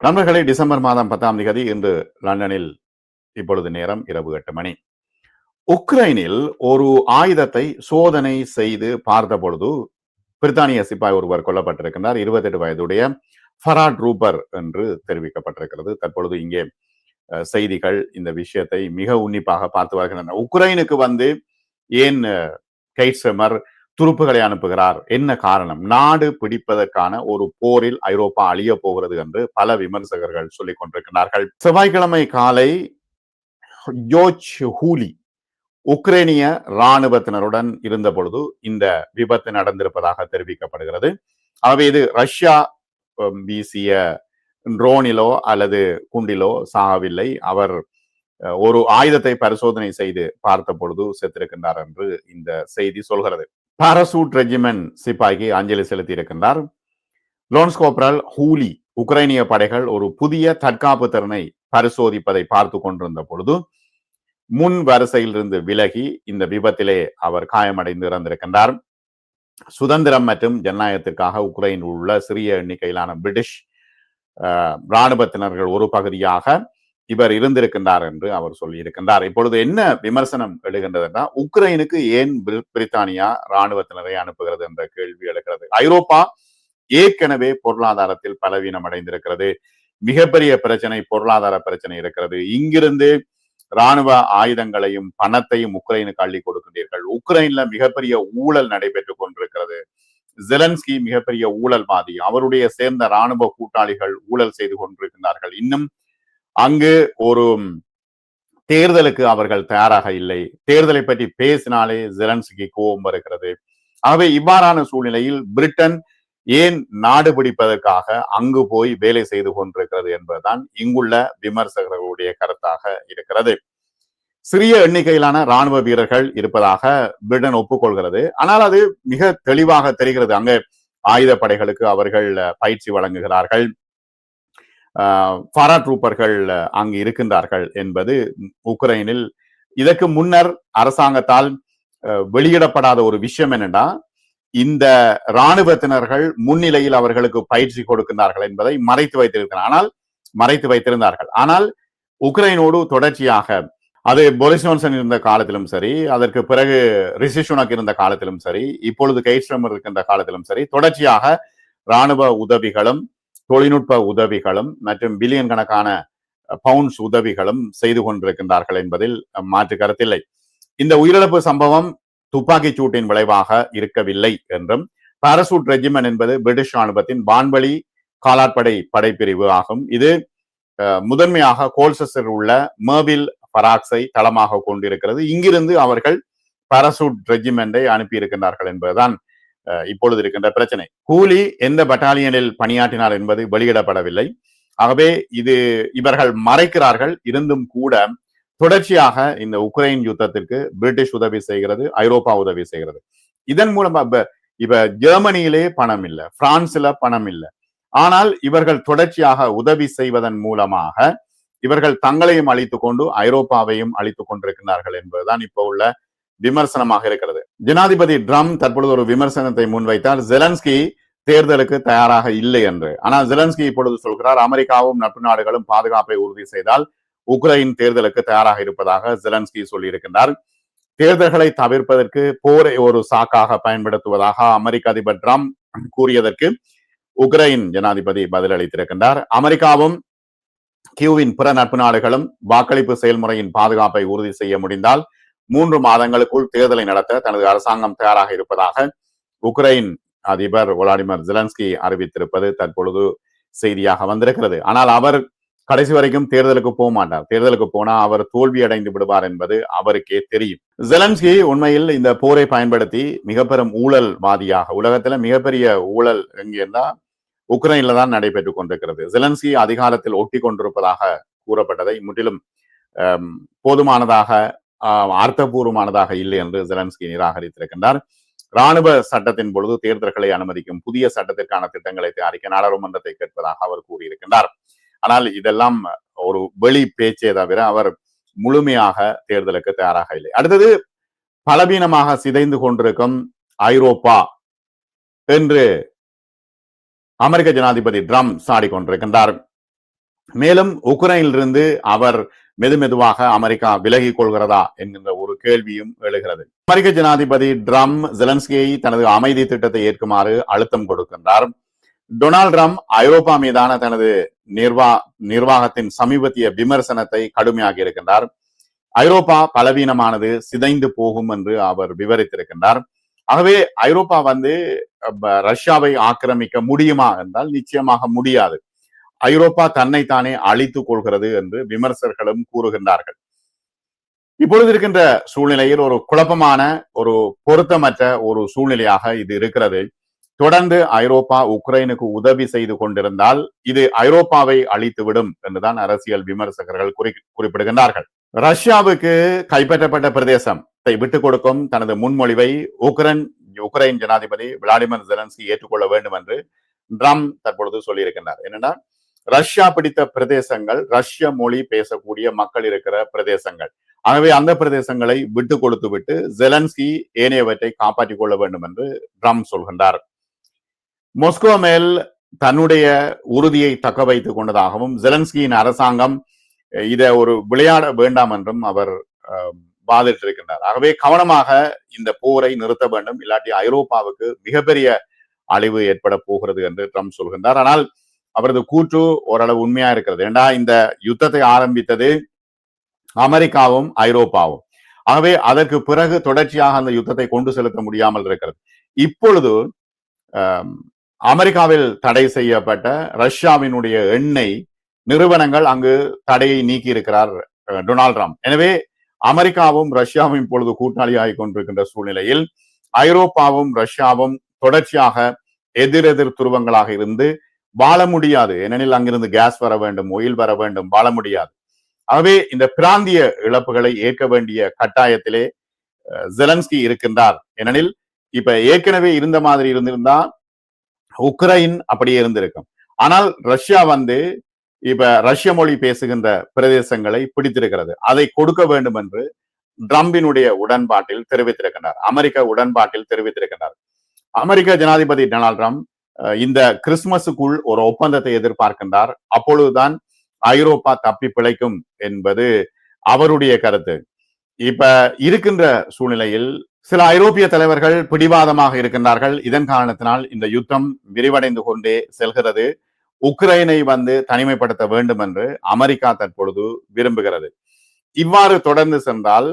நண்பர்களே டிசம்பர் மாதம் பத்தாம் தேதி இன்று லண்டனில் இப்பொழுது நேரம் இரவு எட்டு மணி. உக்ரைனில் ஒரு ஆயுதத்தை சோதனை செய்து பார்த்த பொழுது பிரித்தானிய சிப்பாய் ஒருவர் கொல்லப்பட்டிருக்கின்றார். இருபத்தெட்டு வயதுடைய ஃபராட் ரூபர் என்று தெரிவிக்கப்பட்டிருக்கிறது. தற்பொழுது இங்கே அஹ், செய்திகள் இந்த விஷயத்தை மிக உன்னிப்பாக பார்த்து வருகின்றன. உக்ரைனுக்கு வந்து ஏன் அஹ், துருப்புகளை அனுப்புகிறார். என்ன காரணம்? நாடு பிடிப்பதற்கான ஒரு போரில் ஐரோப்பா அழிய போகிறது என்று பல விமர்சகர்கள் சொல்லிக் கொண்டிருக்கிறார்கள் செவ்வாய்க்கிழமை காலை ஜோர்ஜ் ஹூலி உக்ரைனிய இராணுவத்தினருடன் இருந்த பொழுது இந்த விபத்து நடந்திருப்பதாக தெரிவிக்கப்படுகிறது. ஆகவே இது ரஷ்யா வீசிய ட்ரோனிலோ அல்லது குண்டிலோ சாகவில்லை. அவர் ஒரு ஆயுதத்தை பரிசோதனை செய்து பார்த்த பொழுது செத்திருக்கின்றார் என்று இந்த செய்தி சொல்கிறது. பாரசூட் ரெஜிமெண்ட் சிப்பாய்க்கு அஞ்சலி செலுத்தி இருக்கின்றார் லோன்ஸ்கோப்ரல் ஹூலி உக்ரைனிய படைகள் ஒரு புதிய தற்காப்பு திறனை பரிசோதிப்பதை பார்த்து கொண்டிருந்த பொழுது முன் வரிசையிலிருந்து விலகி இந்த விபத்திலே அவர் காயமடைந்து இறந்திருக்கின்றார். சுதந்திரம் மற்றும் ஜனநாயகத்திற்காக உக்ரைனில் உள்ள சிறிய எண்ணிக்கையிலான பிரிட்டிஷ் இராணுவத்தினர்கள் ஒரு பகுதியாக இவர் இருந்திருக்கின்றார் என்று அவர் சொல்லியிருக்கின்றார். இப்பொழுது என்ன விமர்சனம் எழுகின்றதுன்னா உக்ரைனுக்கு ஏன் பிரித்தானியா இராணுவத்தினரை அனுப்புகிறது என்ற கேள்வி எழுகிறது. ஐரோப்பா ஏற்கனவே பொருளாதாரத்தில் பலவீனம் அடைந்திருக்கிறது. மிகப்பெரிய பிரச்சனை பொருளாதார பிரச்சனை இருக்கிறது. இங்கிருந்து ராணுவ ஆயுதங்களையும் பணத்தையும் உக்ரைனுக்கு அள்ளி கொடுக்கின்றீர்கள். உக்ரைன்ல மிகப்பெரிய ஊழல் நடைபெற்றுக் கொண்டிருக்கிறது. ஜெலன்ஸ்கி மிகப்பெரிய ஊழல்வாதி. அவருடைய சேர்ந்த ராணுவ கூட்டாளிகள் ஊழல் செய்து கொண்டிருக்கிறார்கள் இன்னும் அங்கு ஒரு தேர்தலுக்கு அவர்கள் தயாராக இல்லை. தேர்தலை பற்றி பேசினாலே ஜெலன்ஸ்கி கோபம் வருகிறது. ஆகவே இவ்வாறான சூழ்நிலையில் பிரிட்டன் ஏன் நாடு பிடிப்பதற்காக அங்கு போய் வேலை செய்து கொண்டிருக்கிறது என்பதுதான் இங்குள்ள விமர்சகர்களுடைய கருத்தாக இருக்கிறது. சிறிய எண்ணிக்கையிலான ராணுவ வீரர்கள் இருப்பதாக பிரிட்டன் ஒப்புக்கொள்கிறது. ஆனால் அது மிக தெளிவாக தெரிகிறது. அங்கே ஆயுத படைகளுக்கு அவர்கள் பயிற்சி வழங்குகிறார்கள். பாரா ட்ரூப்பர்கள் அங்கு இருக்கின்றார்கள் என்பது உக்ரைனில் இதற்கு முன்னர் அரசாங்கத்தால் வெளியிடப்படாத ஒரு விஷயம் என்னன்னா இந்த இராணுவத்தினர்கள் முன்னிலையில் அவர்களுக்கு பயிற்சி கொடுக்கின்றார்கள் என்பதை மறைத்து வைத்திருக்கிறார் ஆனால் மறைத்து வைத்திருந்தார்கள். ஆனால் உக்ரைனோடு தொடர்ச்சியாக அது போரிஸ் இருந்த காலத்திலும் சரி அதற்கு பிறகு ரிசிஷுனக் இருந்த காலத்திலும் சரி இப்பொழுது கைஸ்ட்ரம் இருக்கின்ற காலத்திலும் சரி தொடர்ச்சியாக ராணுவ உதவிகளும் தொழில்நுட்ப உதவிகளும் மற்றும் பில்லியன் கணக்கான பவுண்ட்ஸ் உதவிகளும் செய்து கொண்டிருக்கின்றார்கள் என்பதில் மாற்று கருத்தில்லை. இந்த உயிரிழப்பு சம்பவம் துப்பாக்கிச் சூட்டின் விளைவாக இருக்கவில்லை என்றும் பாரசூட் ரெஜிமெண்ட் என்பது பிரிட்டிஷ் ராணுவத்தின் வான்வழி காலாட்படை படைப்பிரிவு ஆகும். இது அஹ், முதன்மையாக கோல்சஸில் உள்ள மேர்வில் பராக்ஸை தளமாக கொண்டிருக்கிறது. இங்கிருந்து அவர்கள் பாரசூட் ரெஜிமெண்டை அனுப்பியிருக்கின்றார்கள் என்பதுதான் இப்பொழுது இருக்கின்ற பிரச்சனை. கூலி எந்த பட்டாலியனில் பணியாற்றினார் என்பது வெளியிடப்படவில்லை. ஆகவே இது இவர்கள் மறைக்கிறார்கள். இருந்தும் கூட தொடர்ச்சியாக இந்த உக்ரைன் யுத்தத்திற்கு பிரிட்டிஷ் உதவி செய்கிறது ஐரோப்பா உதவி செய்கிறது. இதன் மூலமா இப்ப ஜெர்மனியிலே பணம் இல்லை பிரான்ஸ்ல பணம் இல்லை. ஆனால் இவர்கள் தொடர்ச்சியாக உதவி செய்வதன் மூலமாக இவர்கள் தங்களையும் அழித்துக் கொண்டு ஐரோப்பாவையும் அழித்துக் கொண்டிருக்கிறார்கள் என்பதுதான் இப்போ உள்ள விமர்சனமாக இருக்கிறது. ஜனாதிபதி ட்ரம் தற்பொழுது ஒரு விமர்சனத்தை முன்வைத்தார். ஜெலன்ஸ்கி தேர்தலுக்கு தயாராக இல்லை என்று. ஆனால் ஜெலன்ஸ்கி இப்பொழுது சொல்கிறார் அமெரிக்காவும் நட்பு நாடுகளும் பாதுகாப்பை உறுதி செய்தால் உக்ரைன் தேர்தலுக்கு தயாராக இருப்பதாக ஜெலன்ஸ்கி சொல்லியிருக்கின்றார். தேர்தல்களை தவிர்ப்பதற்கு போரை ஒரு சாக்காக பயன்படுத்துவதாக அமெரிக்க அதிபர் ட்ரம்ப் கூறியதற்கு உக்ரைன் ஜனாதிபதி பதிலளித்திருக்கின்றார். அமெரிக்காவும் கியூவின் பிற நட்பு நாடுகளும் வாக்களிப்பு செயல்முறையின் பாதுகாப்பை உறுதி செய்ய முடிந்தால் மூன்று மாதங்களுக்குள் தேர்தலை நடத்த தனது அரசாங்கம் தயாராக இருப்பதாக உக்ரைன் அதிபர் விளாடிமிர் ஜெலன்ஸ்கி அறிவித்திருப்பது தற்பொழுது செய்தியாக வந்திருக்கிறது. ஆனால் அவர் கடைசி வரைக்கும் தேர்தலுக்கு போக மாட்டார். தேர்தலுக்கு போனா அவர் தோல்வி அடைந்து விடுவார் என்பது அவருக்கே தெரியும். ஜெலன்ஸ்கி உண்மையில் இந்த போரை பயன்படுத்தி மிக பெரும் ஊழல்வாதியாக உலகத்துல மிகப்பெரிய ஊழல் எங்கிருந்தா உக்ரைன்ல தான் நடைபெற்றுக் கொண்டிருக்கிறது. ஜெலன்ஸ்கி அதிகாரத்தில் ஒட்டி கொண்டிருப்பதாக கூறப்பட்டதை முற்றிலும் போதுமானதாக அர்த்தபூர்வமானதாக இல்லை என்று ஜெலன்ஸ்கி நிராகரித்திருக்கின்றார். ராணுவ சட்டத்தின் பொழுது தேர்தல்களை அனுமதிக்கும் புதிய சட்டத்திற்கான திட்டங்களை தயாரிக்க நாடாளுமன்றத்தை கேட்பதாக அவர் கூறியிருக்கின்றார். ஆனால் இதெல்லாம் ஒரு வெளி பேச்சே தவிர அவர் முழுமையாக தேர்தலுக்கு தயாராக இல்லை. அடுத்தது பலவீனமாக சிதைந்து கொண்டிருக்கும் ஐரோப்பா என்று அமெரிக்க ஜனாதிபதி ட்ரம்ப் சாடிக்கொண்டிருக்கின்றார். மேலும் உக்ரைனிலிருந்து அவர் மெதுமெதுவாக அமெரிக்கா விலகிக் கொள்கிறதா என்கின்ற ஒரு கேள்வியும் எழுகிறது. அமெரிக்க ஜனாதிபதி ட்ரம் ஜெலன்ஸ்கியை தனது அமைதி திட்டத்தை ஏற்குமாறு அழுத்தம் கொடுக்கின்றார். டொனால்ட் ட்ரம்ப் ஐரோப்பா மீதான தனது நிர்வா நிர்வாகத்தின் சமீபத்திய விமர்சனத்தை கடுமையாகி இருக்கின்றார். ஐரோப்பா பலவீனமானது சிதைந்து போகும் என்று அவர் விவரித்திருக்கின்றார். ஆகவே ஐரோப்பா வந்து ரஷ்யாவை ஆக்கிரமிக்க முடியுமா என்றால் நிச்சயமாக முடியாது. ஐரோப்பா தன்னைத்தானே அழித்துக் கொள்கிறது என்று விமர்சகர்களும் கூறுகின்றார்கள். இப்பொழுது இருக்கின்ற சூழ்நிலையில் ஒரு குழப்பமான ஒரு பொருத்தமற்ற ஒரு சூழ்நிலையாக இது இருக்கிறது. தொடர்ந்து ஐரோப்பா உக்ரைனுக்கு உதவி செய்து கொண்டிருந்தால் இது ஐரோப்பாவை அழித்துவிடும் என்றுதான் அரசியல் விமர்சகர்கள் குறி குறிப்பிடுகின்றார்கள். ரஷ்யாவுக்கு கைப்பற்றப்பட்ட பிரதேசத்தை விட்டுக் கொடுக்கும் தனது முன்மொழிவை உக்ரைன் உக்ரைன் ஜனாதிபதி விளாடிமிர் ஜெலன்ஸ்கி ஏற்றுக்கொள்ள வேண்டும் என்று ட்ரம் தற்பொழுது சொல்லியிருக்கின்றார். என்னன்னா ரஷ்யா பிடித்த பிரதேசங்கள் ரஷ்ய மொழி பேசக்கூடிய மக்கள் இருக்கிற பிரதேசங்கள். ஆகவே அந்த பிரதேசங்களை விட்டு கொடுத்து விட்டு ஜெலன்ஸ்கி ஏனையவற்றை காப்பாற்றிக் கொள்ள வேண்டும் என்று ட்ரம் சொல்கின்றார். மொஸ்கோ மேல் தன்னுடைய உறுதியை தக்க வைத்துக் கொண்டதாகவும் ஜெலன்ஸ்கியின் அரசாங்கம் இதை ஒரு விளையாட வேண்டாம் என்றும் அவர் வாதிட்டிருக்கின்றார். ஆகவே கவனமாக இந்த போரை நிறுத்த வேண்டும் இல்லாட்டி ஐரோப்பாவுக்கு மிகப்பெரிய அழிவு ஏற்பட போகிறது என்று ட்ரம்ப் சொல்கின்றார். ஆனால் அவரது கூற்று ஓரளவு உண்மையா இருக்கிறது. ஏண்டா இந்த யுத்தத்தை ஆரம்பித்தது அமெரிக்காவும் ஐரோப்பாவும். ஆகவே அதற்கு பிறகு தொடர்ச்சியாக அந்த யுத்தத்தை கொண்டு செலுத்த முடியாமல் இருக்கிறது. இப்பொழுது அமெரிக்காவில் தடை செய்யப்பட்ட ரஷ்யாவினுடைய எண்ணெய் நிறுவனங்கள் அங்கு தடையை நீக்கி இருக்கிறார் டொனால்ட் ட்ரம்ப். எனவே அமெரிக்காவும் ரஷ்யாவும் இப்பொழுது கூட்டாளியாகி கொண்டிருக்கின்ற சூழ்நிலையில் ஐரோப்பாவும் ரஷ்யாவும் தொடர்ச்சியாக எதிரெதிர் துருவங்களாக இருந்து வாழ முடியாது. ஏனெனில் அங்கிருந்து கேஸ் வர வேண்டும் ஒயில் வர வேண்டும் வாழ முடியாது. ஆகவே இந்த பிராந்திய இழப்புகளை ஏற்க வேண்டிய கட்டாயத்திலே ஜெலன்ஸ்கி இருக்கின்றார். ஏனெனில் இப்ப ஏற்கனவே இருந்த மாதிரி இருந்திருந்தா உக்ரைன் அப்படியே இருந்திருக்கும். ஆனால் ரஷ்யா வந்து இப்ப ரஷ்ய மொழி பேசுகின்ற பிரதேசங்களை பிடித்திருக்கிறது. அதை கொடுக்க வேண்டும் என்று ட்ரம்பினுடைய உடன்பாட்டில் தெரிவித்திருக்கின்றார். அமெரிக்க உடன்பாட்டில் தெரிவித்திருக்கின்றார். அமெரிக்க ஜனாதிபதி டொனால்ட் ட்ரம்ப் இந்த கிறிஸ்துமஸுக்குள் ஒரு ஒப்பந்தத்தை எதிர்பார்க்கின்றார். அப்பொழுதுதான் ஐரோப்பா தப்பி பிழைக்கும் என்பது அவருடைய கருத்து. இப்ப இருக்கின்ற சூழ்நிலையில் சில ஐரோப்பிய தலைவர்கள் பிடிவாதமாக இருக்கின்றார்கள். இதன் காரணத்தினால் இந்த யுத்தம் விரிவடைந்து கொண்டே செல்கிறது. உக்ரைனை வந்து தனிமைப்படுத்த வேண்டும் என்று அமெரிக்கா தற்பொழுது விரும்புகிறது. இவ்வாறு தொடர்ந்து சென்றால்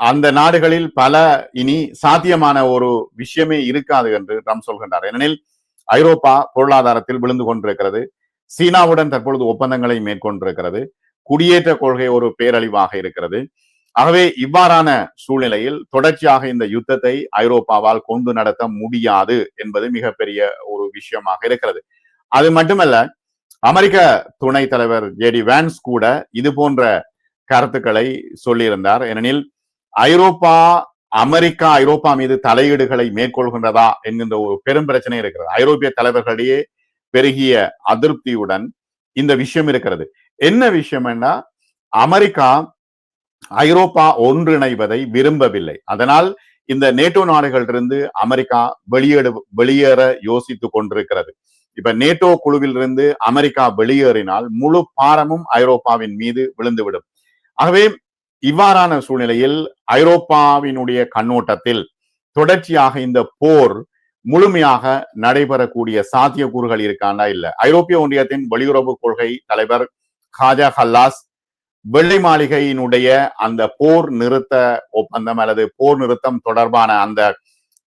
அந்த நாடுகளில் பல இனி சாத்தியமான ஒரு விஷயமே இருக்காது என்று நாம் சொல்கின்றார். ஏனெனில் ஐரோப்பா பொருளாதாரத்தில் விழுந்து கொண்டிருக்கிறது. சீனாவுடன் தற்பொழுது ஒப்பந்தங்களை மேற்கொண்டிருக்கிறது. குடியேற்ற கொள்கை ஒரு பேரழிவாக இருக்கிறது. ஆகவே இவ்வாறான சூழ்நிலையில் தொடர்ச்சியாக இந்த யுத்தத்தை ஐரோப்பாவால் கொண்டு நடத்த முடியாது என்பது மிகப்பெரிய ஒரு விஷயமாக இருக்கிறது. அது மட்டுமல்ல அமெரிக்க துணை தலைவர் ஜேடி வேன்ஸ் கூட இது போன்ற கருத்துக்களை சொல்லியிருந்தார். ஏனெனில் ஐரோப்பா அமெரிக்கா ஐரோப்பா மீது தலையீடுகளை மேற்கொள்கின்றதா என்கின்ற ஒரு பெரும் பிரச்சனை இருக்கிறது. ஐரோப்பிய தலைவர்களிடையே பெருகிய அதிருப்தியுடன் இந்த விஷயம் இருக்கிறது. என்ன விஷயம் என்ன அமெரிக்கா ஐரோப்பா ஒன்றிணைவதை விரும்பவில்லை. அதனால் இந்த நேட்டோ நாடுகளிலிருந்து அமெரிக்கா வெளியேடு வெளியேற யோசித்துக் கொண்டிருக்கிறது. இப்ப நேட்டோ குழுவில் இருந்து அமெரிக்கா வெளியேறினால் முழு பாரமும் ஐரோப்பாவின் மீது விழுந்துவிடும். ஆகவே இவ்வாறான சூழ்நிலையில் ஐரோப்பாவினுடைய கண்ணோட்டத்தில் தொடர்ச்சியாக இந்த போர் முழுமையாக நடைபெறக்கூடிய சாத்தியக்கூறுகள் இருக்காண்டா இல்ல? ஐரோப்பிய ஒன்றியத்தின் வெளியுறவு கொள்கை தலைவர் ஹாஜா ஹல்லாஸ் வெள்ளை மாளிகையினுடைய அந்த போர் நிறுத்த ஒப்பந்தம் அல்லது போர் நிறுத்தம் தொடர்பான அந்த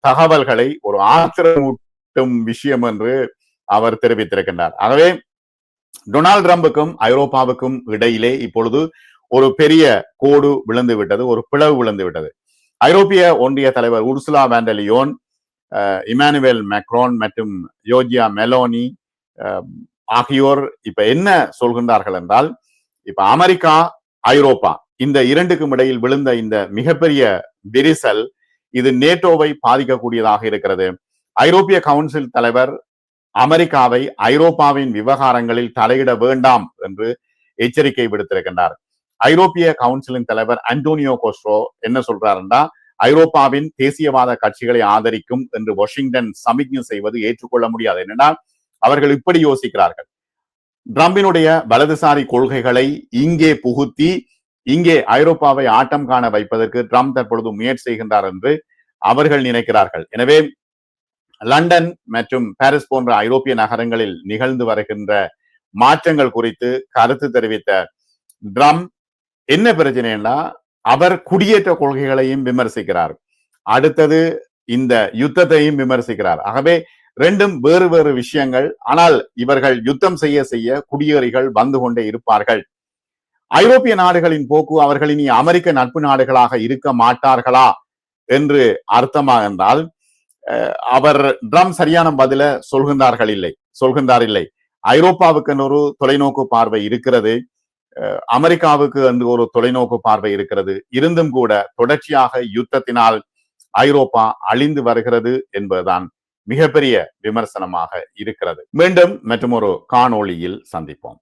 தகவல்களை ஒரு ஆத்திரமூட்டும் விஷயம் என்று அவர் தெரிவித்திருக்கின்றார். ஆகவே டொனால்ட் ட்ரம்புக்கும் ஐரோப்பாவுக்கும் இடையிலே இப்பொழுது ஒரு பெரிய கோடு விழுந்து விட்டது ஒரு பிளவு விழுந்து விட்டது. ஐரோப்பிய ஒன்றிய தலைவர் உர்சுலா வேண்டலியோன் இமானுவேல் மேக்ரோன் மற்றும் யோஜியா மெலோனி ஆகியோர் இப்ப என்ன சொல்கின்றார்கள் என்றால் இப்ப அமெரிக்கா ஐரோப்பா இந்த இரண்டுக்கும் இடையில் விழுந்த இந்த மிகப்பெரிய விரிசல் இது நேட்டோவை பாதிக்கக்கூடியதாக இருக்கிறது. ஐரோப்பிய கவுன்சில் தலைவர் அமெரிக்காவை ஐரோப்பாவின் விவகாரங்களில் தலையிட வேண்டாம் என்று எச்சரிக்கை விடுத்திருக்கின்றார். ஐரோப்பிய கவுன்சிலின் தலைவர் அண்டோனியோ கோஸ்ட்ரோ என்ன சொல்றாருன்னா ஐரோப்பாவின் தேசியவாத கட்சிகளை ஆதரிக்கும் என்று வாஷிங்டன் சமிக்ஞை செய்வது ஏற்றுக்கொள்ள முடியாது. என்னன்னா அவர்கள் இப்படி யோசிக்கிறார்கள். டிரம்பினுடைய வலதுசாரி கொள்கைகளை இங்கே புகுத்தி இங்கே ஐரோப்பாவை ஆட்டம் காண வைப்பதற்கு ட்ரம்ப் தற்பொழுது முயற்சி செய்கின்றார் என்று அவர்கள் நினைக்கிறார்கள். எனவே லண்டன் மற்றும் பாரிஸ் போன்ற ஐரோப்பிய நகரங்களில் நிகழ்ந்து வருகின்ற மாற்றங்கள் குறித்து கருத்து தெரிவித்த ட்ரம் என்ன பிரச்சனைன்னா அவர் குடியேற்ற கொள்கைகளையும் விமர்சிக்கிறார். அடுத்தது இந்த யுத்தத்தையும் விமர்சிக்கிறார். ஆகவே ரெண்டும் வேறு வேறு விஷயங்கள். ஆனால் இவர்கள் யுத்தம் செய்ய செய்ய குடியேறிகள் வந்து கொண்டே இருப்பார்கள். ஐரோப்பிய நாடுகளின் போக்கு அவர்கள் இனி அமெரிக்க நட்பு நாடுகளாக இருக்க மாட்டார்களா என்று அர்த்தமாக என்றால் அவர் ட்ரம் சரியான பதில சொல்கின்றார்கள் இல்லை சொல்கின்றார் இல்லை. ஐரோப்பாவுக்கு ஒரு தொலைநோக்கு பார்வை இருக்கிறது. அமெரிக்காவுக்கு வந்து ஒரு தொலைநோக்கு பார்வை இருக்கிறது. இருந்தும் கூட தொடர்ச்சியாக யுத்தத்தினால் ஐரோப்பா அழிந்து வருகிறது என்பதுதான் மிகப்பெரிய விமர்சனமாக இருக்கிறது. மீண்டும் மற்றும் ஒரு காணொளியில் சந்திப்போம்.